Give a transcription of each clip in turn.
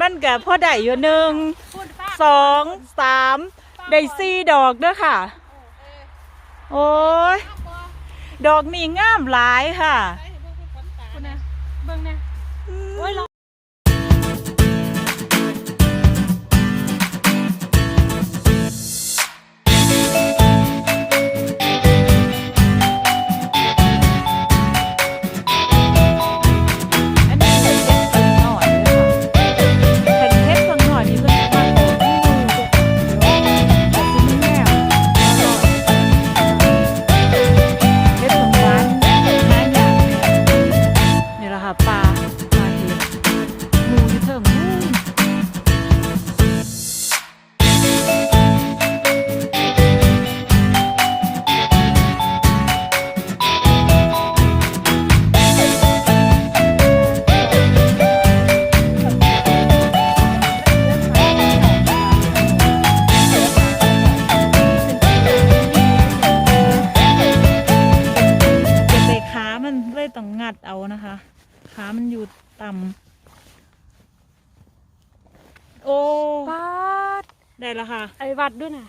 มันก็พอได้อยู่หนึ่งสองสามได้สี่ดอกเด้อค่ะ โอ้ยดอกนี่งามหลายค่ะคุณนะเบิ่งนะโอ้ย ล้วค่ะ ไอ้วัดด้วยนะ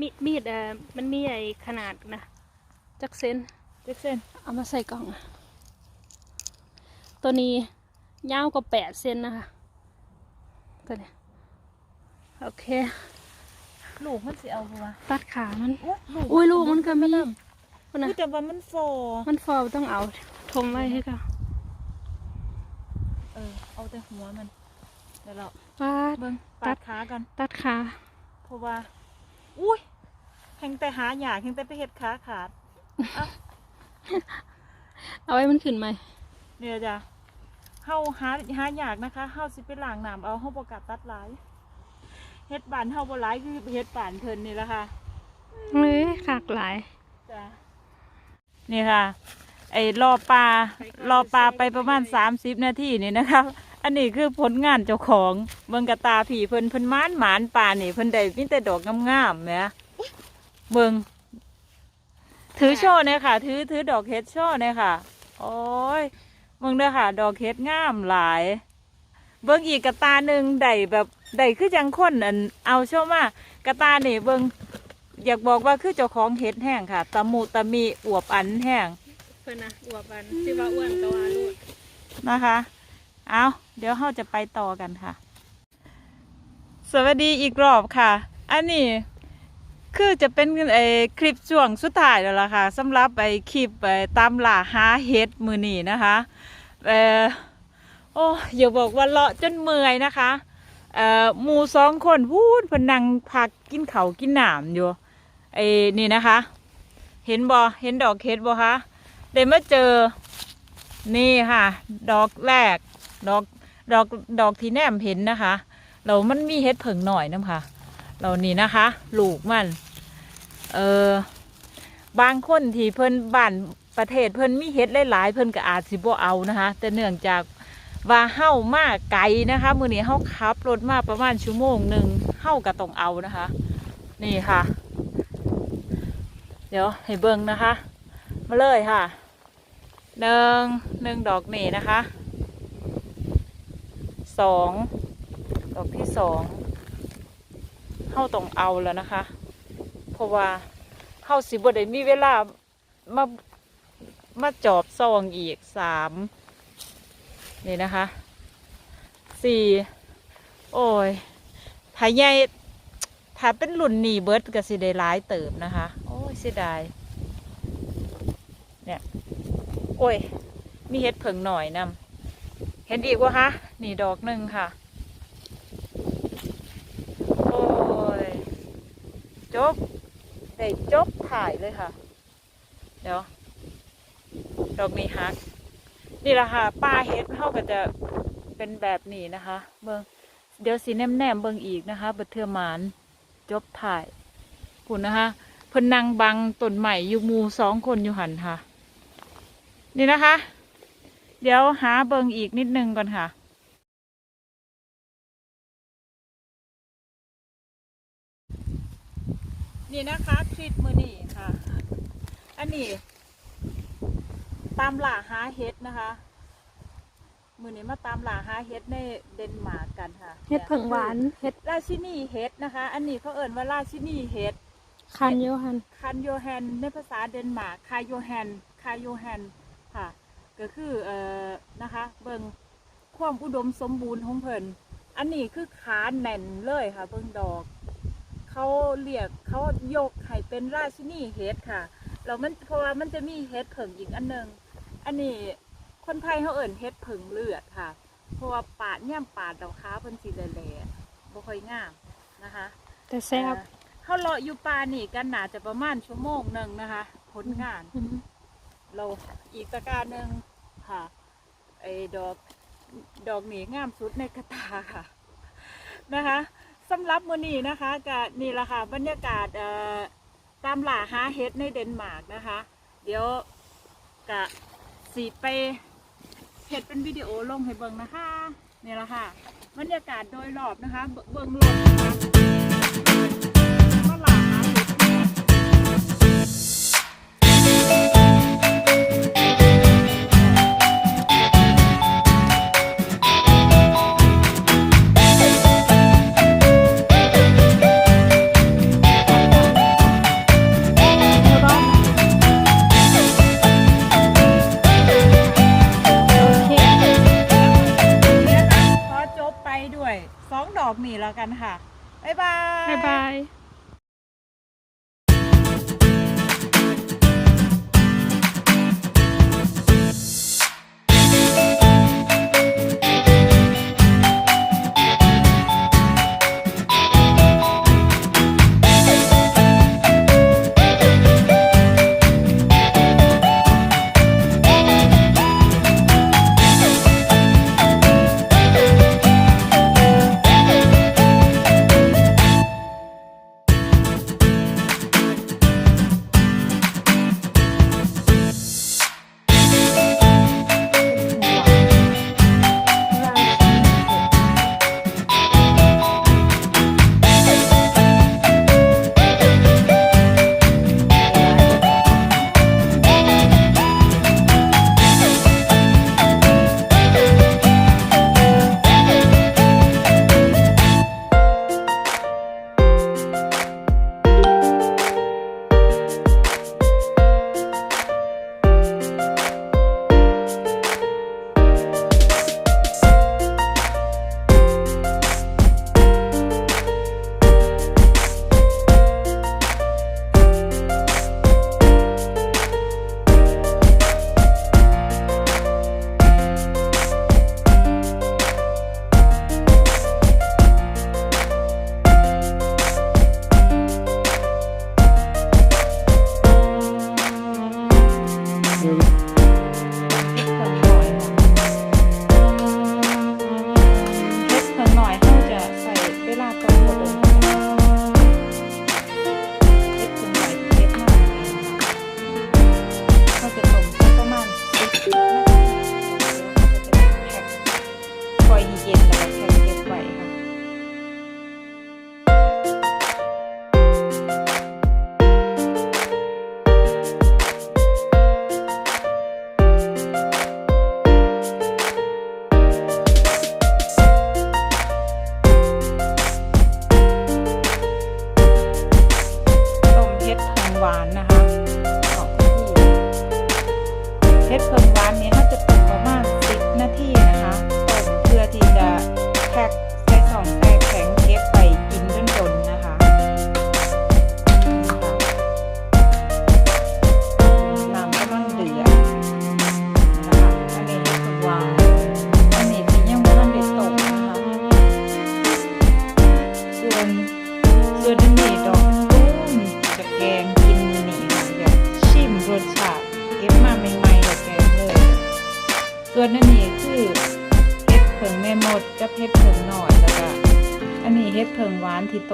มีดมีดเอ่อมันมีไอ้ขนาดนะ จักเซนเจ็กเส้นเอามาใส่กล่องอะตัวนี้ยาวกว่าแปดเซนนะคะตัวเนี้ยโอเค ลูกมันสิเอาบัวตัดขามันโอ้อุ้ยลูกมันก็มีมันคุณนะแต่ว่ามันฟอมันฟอต้องเอาทมไว้ให้เขาเออเอาแต่หัวมันเดี๋ยวเราปาด เบิ่งตัตัดดขากัน ตัดขาเพ ราะว่า อุ้ยแหงแต่หาอยากแหงแต่ไปเห็ดขาขาดเอาไว้มันขึ้นไหมเนี่ยจ้ะเฮาหาหาอยากนะคะเฮาสิไปล้างน้ำเอาเฮาบ่กล้าตัดหลายเฮ็ดบานเฮาบ่หลายคือเฮ็ดบานเพิ่นนี่แหละค่ะเฮ้ยขากหลายจ้ะนี่ค่ะ ไอ้รอปลารอปลาไปประมาณ 30 นาทีนี่นะคะ อันนี้คือผลงานเจ้าของเบิ่งกระตาผีเพิ่นเพิ่นม้านหมานปลานี่เพิ่นได้มีแต่ดอกงามๆแหมเบิ่งถือโชว์เนี่ยค่ะ ถือถือดอกเฮ็ดโชว์เนี่ยค่ะ โอ้ยเบิ่งเด้อค่ะ ดอกเฮ็ดงามหลาย เบิ่งอีกกระตาหนึ่งได้แบบได้คือจังคนอันเอาโชว์มากระตานี่เบิ่งอยากบอกว่าคือเจ้าของเฮ็ดแห้งค่ะตะมูตะมีอวบอันแห้งเพื่อนนะอวบอันที่ว่าอ้วนก็ว่าลูกนะคะ เอาเดี๋ยวเราจะไปต่อกันค่ะ สวัสดีอีกรอบค่ะ อันนี้คือจะเป็นไอคลิปช่วงสุดท้ายแล้วล่ะค่ะสำหรับไอคลิปไอตามล่าหาเห็ดมือนีนะคะเออโอ้อย่าบอกว่าเลาะจนเมื่อยนะคะเอ่อหมูสองคนพูดพนังพักกินเขากินหนามอยู่ไอ้นี่นะคะ เห็นบอเห็นดอกเห็ดบอคะได้มาเจอนี่ค่ะ ดอกแรก ดอกดอกดอกที่แนมเห็นนะคะ เรามันมีเห็ดเผิงหน่อยน้ำค่ะเรานี่นะคะลูกมัน เออบางคนที่เพิ่นบ้านประเทศเพิ่นมีเห็ดหลายๆเพิ่นก็อาจสิบ่เอานะคะ แต่เนื่องจากว่าเฮ้ามาไกลนะคะ มือนี้เฮ้าขับรถมาประมาณชั่วโมงหนึ่งเฮ้าก็ต้องเอานะคะ นี่ค่ะ เดี๋ยวให้เบิ่งนะคะ มาเลยค่ะหนึ่งหนึ่งดอกนี่นะคะ สองดอกที่สองเข้าต้องเอาแล้วนะคะ เพราะว่าเข้าสิบได้มีเวลามามาจอบซองอีกสามนี่นะคะสี่โอ้ยถ้าใหญ่ถ้าเป็นรุ่นนี่เบิร์ดก็สิได้หลายเติบนะคะ โอ้ยเสียดายเนี่ย โอ้ย มีเห็ดเผิงหน่อยนำ เห็นอีกวะคะนี่ดอกหนึ่งค่ะ โอ้ยจบได้จบถ่ายเลยค่ะ เดี๋ยว ดอกนี้ฮัก นี่แหละค่ะป้าเห็ดเขาก็จะเป็นแบบนี้นะคะ เบิงเดี๋ยวสีแนมแนมเบิงอีกนะคะบัดเทือหมานจบถ่ายคุณนะคะเพิ่นนั่งบังต้นใหม่อยู่มูสองคนอยู่หันค่ะ นี่นะคะ เดี๋ยวหาเบิงอีกนิดนึงก่อนค่ะนี่นะคะคลิปมือนี่ค่ะ อันนี้ ตามหล่าหาเห็ดนะคะ มือนี้มาตามหาหาเฮ็ดในเดนมาร์กกันค่ะเฮ็ดเผิงหวานเฮ็ดราชินีเฮ็ดนะคะ อันนี้เขาเอ่นว่าราชินีเฮ็ดคันโยฮันคันโยแฮนในภาษาเดนมาร์กคาโยแฮนคาโยแฮนค่ะ ก็คือเอ่อนะคะ เบิ่งความอุดมสมบูรณ์ของเพิ่นอันนี้คือขาแน่นเลยค่ะ เบิ่งดอก เขาเรียกเขายกให้เป็นราชินีเฮ็ดค่ะแล้วมันเพราะว่ามันจะมีเฮ็ดเผิงอีกอันหนึงอันนี้คนไทยเขาเอิ่นเฮ็ดเผิงเลือดค่ะ เพราะว่าปาดย่ำปาดดอกค้าเพิ่นสีแหล่ๆบ่ค่อยงามนะคะ แต่แซ่บเอ่อเขาเลาะอยู่ป่านี่กันน่าจะประมาณชั่วโมงหนึ่งนะคะผลงานอืม เราอีกตะกร้ารหนึ่งค่ะไอ้ดอกดอกหนีงามสุดในกระตาค่ะนะคะสำหรับมือนี้นะคะก็นี่แหละค่ะบรรยากาศตามหล่าหาเฮ็ดในเดนมาร์กนะคะ เดี๋ยวกะสีไปเฮ็ดเป็นวิดีโอลงให้เบิ่งนะคะนี่แหละค่ะ บรรยากาศโดยรอบนะคะ เบิ่งเบิ่งรวมนะคะา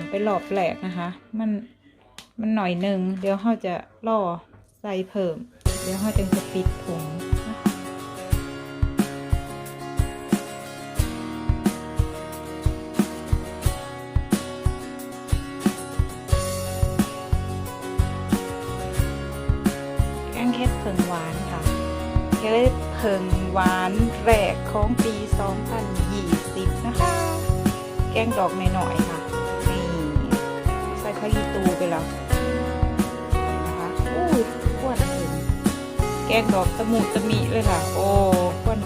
มไปรอบแรกนะคะ มันมันหน่อยหนึ่งเดี๋ยวเราจะล่อใส่เพิ่ม เดี๋ยวเราจะจะปิดถุงแกงเห็ดเผิงหวานค่ะเห็ดเพิงหวานแรกของปี 2020 นะคะ แกงดอกหน่อยๆค่ะ ขยี้ตูไปแล้วนะคะอู้ยขวดถึงแกงดอกตะหมูตะมิเลยค่ะ โอ้ขวด